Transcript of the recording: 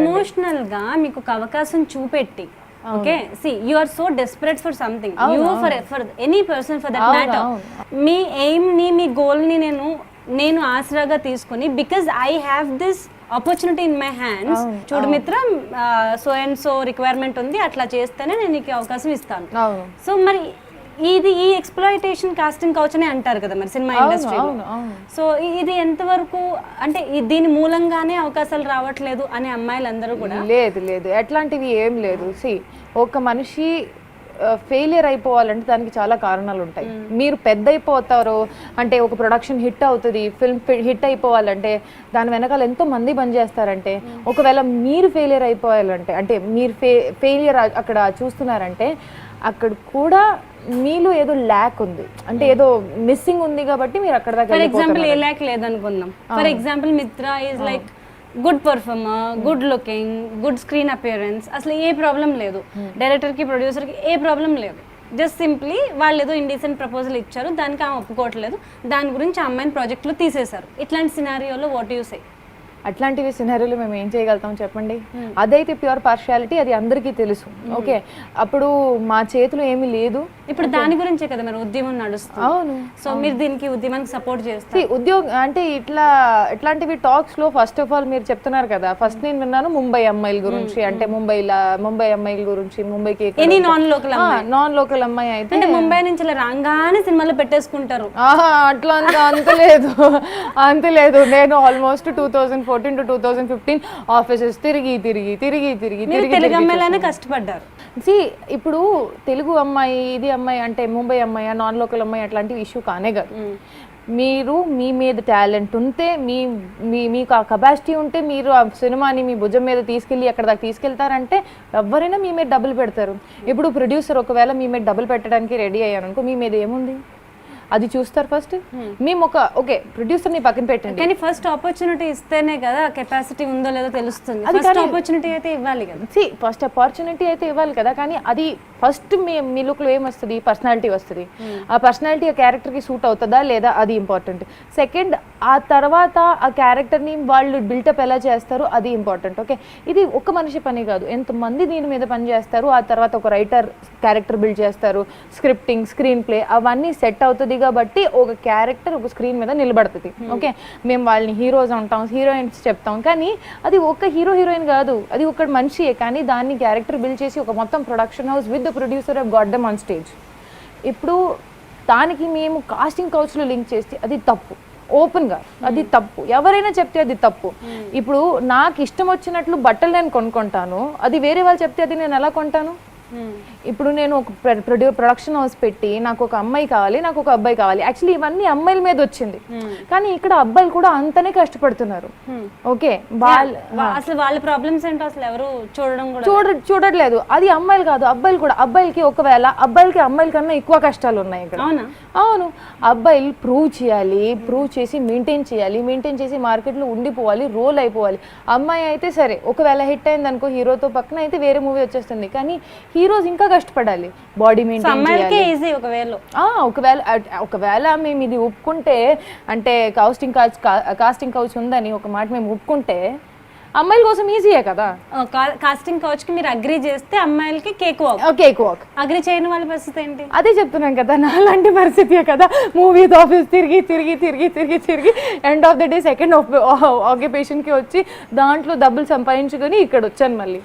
ఎమోషనల్గా మీకు ఒక అవకాశం చూపెట్టి okay see you are so desperate for something you for for any person for that matter. మీ ఎయిమ్ని మీ గోల్ని నేను నేను ఆసరాగా తీసుకుని because I have this opportunity in my hands చూడు Mitra so and so requirement ఉంది అట్లా చేస్తేనే నేను నీకు అవకాశం ఇస్తాను. సో మరి ఇది ఈ ఎక్స్ప్లాయిటేషన్ కాస్టింగ్ కౌచ్ అని అంటారు కదా మరి సినిమా ఇండస్ట్రీ సో ఇది ఎంతవరకు అంటే దీని మూలంగానే అవకాశాలు రావట్లేదు అనే అమ్మాయిలందరూ కూడా? లేదు లేదు. ఎట్లాంటివి ఏం లేదు. సి ఒక మనిషి ఫెయిలియర్ అయిపోవాలంటే దానికి చాలా కారణాలు ఉంటాయి మీరు పెద్ద అయిపోతారు అంటే ఒక ప్రొడక్షన్ హిట్ అవుతుంది ఫిల్మ్ హిట్ అయిపోవాలంటే దాని వెనకాల ఎంతో మంది పని చేస్తారంటే ఒకవేళ మీరు ఫెయిలియర్ అయిపోవాలంటే అంటే మీరు ఫే ఫెయిలియర్ అక్కడ చూస్తున్నారంటే అక్కడ కూడా మీలో ఏదో ల్యాక్ ఉంది. అంటే ఏదో మిస్సింగ్ ఉంది కాబట్టి మీరు అక్కడ దాకా for example a. Lack లేదనుకుందాం. For example Mitra is like good performer good looking good screen appearance అసలు ఏ ప్రాబ్లం లేదు. డైరెక్టర్కి ప్రొడ్యూసర్కి ఏ ప్రాబ్లం లేదు. జస్ట్ సింప్లీ వాళ్ళు ఏదో ఇండిసెంట్ ప్రపోజల్ ఇచ్చారు దానికి ఆమె ఒప్పుకోవట్లేదు. దాని గురించి ఆ అమ్మాయిని ప్రాజెక్ట్లో తీసేశారు. ఇట్లాంటి సినారియోలో వాట్ యూ సే అట్లాంటివి సినారీలు మేము ఏం చేయగలుగుతాం చెప్పండి? అదైతే ప్యూర్ పార్షియాలిటీ అది అందరికీ తెలుసు. ఓకే. అప్పుడు మా చేతిలో ఏమీ లేదు. ఇప్పుడు దాని గురించే కదా మరి ఉద్యమం నడుస్తుంది. అవును. సో మీరు దీనికి ఉద్యమానికి సపోర్ట్ చేస్తారు. ఉద్యోగ అంటే ఇట్లా ఇట్లాంటివి టాక్స్లో ఫస్ట్ ఆఫ్ ఆల్ మీరు చెప్తున్నారు కదా. ఫస్ట్ నేను విన్నాను ముంబై అమ్మాయిల గురించి అంటే ముంబైలా ముంబై అమ్మాయిల గురించి ముంబైకి any non local non local అమ్మాయి. అయితే అంటే ముంబై నుంచి రాగానే సినిమాలో పెట్టేసుకుంటారు. ఆహా అట్లా అంత అంత లేదు. అంత లేదు. నేను almost two thousand fourteen to two thousand fifteen offices తిరిగి తిరిగి తిరిగి తిరిగి తిరిగి తెలుగు అమ్మాయిలానే కష్టపడ్డారు. సి ఇప్పుడు తెలుగు అమ్మాయి ఇది అమ్మాయి అంటే ముంబై అమ్మాయి నాన్ లోకల్ అమ్మాయి అట్లాంటి ఇష్యూ కానే కాదు. మీరు మీ మీద టాలెంట్ ఉంటే మీ మీ మీకు ఆ కెపాసిటీ ఉంటే మీరు ఆ సినిమాని మీ భుజం మీద తీసుకెళ్ళి అక్కడ దాకా తీసుకెళ్తారంటే ఎవరైనా మీ మీద డబ్బులు పెడతారు. ఇప్పుడు ప్రొడ్యూసర్ ఒకవేళ మీ మీద డబ్బులు పెట్టడానికి రెడీ అయ్యాను అనుకో మీ మీద ఏముంది? అది చూస్తారు ఫస్ట్ మేము ఒక ఓకే ప్రొడ్యూసర్ని పక్కన పెట్టండి. కానీ ఫస్ట్ ఆపర్చునిటీ ఇస్తేనే కదా కెపాసిటీ ఉందో లేదో తెలుస్తుంది. ఫస్ట్ ఆపర్చునిటీ అయితే ఇవ్వాలి కదా. సి ఫస్ట్ ఆపర్చునిటీ అయితే ఇవ్వాలి కదా కానీ అది ఫస్ట్ మీ మీ లుక్లో ఏమొస్తుంది? పర్సనాలిటీ వస్తుంది. ఆ పర్సనాలిటీ ఆ క్యారెక్టర్కి సూట్ అవుతుందా? లేదా అది ఇంపార్టెంట్ సెకండ్ ఆ తర్వాత ఆ క్యారెక్టర్ని వాళ్ళు బిల్టప్ ఎలా చేస్తారు అది ఇంపార్టెంట్ ఓకే? ఇది ఒక మనిషి పని కాదు. ఎంతమంది దీని మీద పని చేస్తారు ఆ తర్వాత ఒక రైటర్ క్యారెక్టర్ బిల్డ్ చేస్తారు స్క్రిప్టింగ్ స్క్రీన్ ప్లే అవన్నీ సెట్ అవుతుంది కాబట్టి ఒక క్యారెక్టర్ ఒక స్క్రీన్ మీద నిలబడుతుంది ఓకే? మేము వాళ్ళని హీరోస్ అంటాం హీరోయిన్స్ చెప్తాం కానీ అది ఒక హీరో హీరోయిన్ కాదు. అది ఒక మనిషియే కానీ దాన్ని క్యారెక్టర్ బిల్డ్ చేసి ఒక మొత్తం production house with the producer of god damn on stage. ఇప్పుడు దానికి మేము కాస్టింగ్ కౌచ్లో లింక్ చేస్తే అది తప్పు. ఓపెన్గా. అది తప్పు. ఎవరైనా చెప్తే అది తప్పు. ఇప్పుడు నాకు ఇష్టం వచ్చినట్లు బట్టలు నేను కొనుక్కుంటాను. అది వేరే వాళ్ళు చెప్తే అది నేను ఎలా కొంటాను? ఇప్పుడు నేను ఒక ప్రొడ్యూ ప్రొడక్షన్ హౌస్ పెట్టి నాకు ఒక అమ్మాయి కావాలి నాకు ఒక అబ్బాయి కావాలి. యాక్చువల్లీ ఇవన్నీ అమ్మాయిల మీద వచ్చింది. కానీ ఇక్కడ అబ్బాయిలు కూడా అంతనే కష్టపడుతున్నారు. ఓకే? వాళ్ళ అసలు వాళ్ళ ప్రాబ్లమ్స్ ఏంటో అసలు ఎవరు చూడడం చూడ చూడట్లేదు. అది అమ్మాయిలు కాదు అబ్బాయిలు కూడా. అబ్బాయిలకి ఒకవేళ అబ్బాయిలకి అమ్మాయిల కన్నా ఎక్కువ కష్టాలు ఉన్నాయి ఇక్కడ. అవునా? అవును. అబ్బాయిలు ప్రూవ్ చేయాలి ప్రూవ్ చేసి మెయింటైన్ చేయాలి మెయింటైన్ చేసి మార్కెట్లో ఉండిపోవాలి రోల్ అయిపోవాలి. అమ్మాయి అయితే సరే ఒకవేళ హిట్ అయింది అనుకో హీరోతో పక్కన అయితే వేరే మూవీ వచ్చేస్తుంది. కానీ హీరోస్ ఇంకా కష్టపడాలి. బాడీ మెయింటైన్ ఈజీ ఒకవేళ. ఒకవేళ ఒకవేళ మేము ఇది ఒప్పుకుంటే అంటే కాస్టింగ్ కౌచ్ కాస్టింగ్ కౌచ్ ఉందని ఒక మాట మేము ఒప్పుకుంటే అమ్మాయిల కోసం ఈజీయే కదా? కాస్టింగ్ కౌచ్కి మీరు అగ్రి చేస్తే అమ్మాయిలకి cake walk cake walk agree చేయని వాళ్ళ పరిస్థితి ఏంటి? అదే చెప్తున్నాం కదా నాలాంటి పరిస్థితి కదా? మూవీస్ ఆఫీస్ తిరిగి తిరిగి తిరిగి తిరిగి తిరిగి end of the day second ఆక్యుపేషన్కి వచ్చి దాంట్లో డబ్బులు సంపాదించుకొని ఇక్కడ వచ్చాను మళ్ళీ.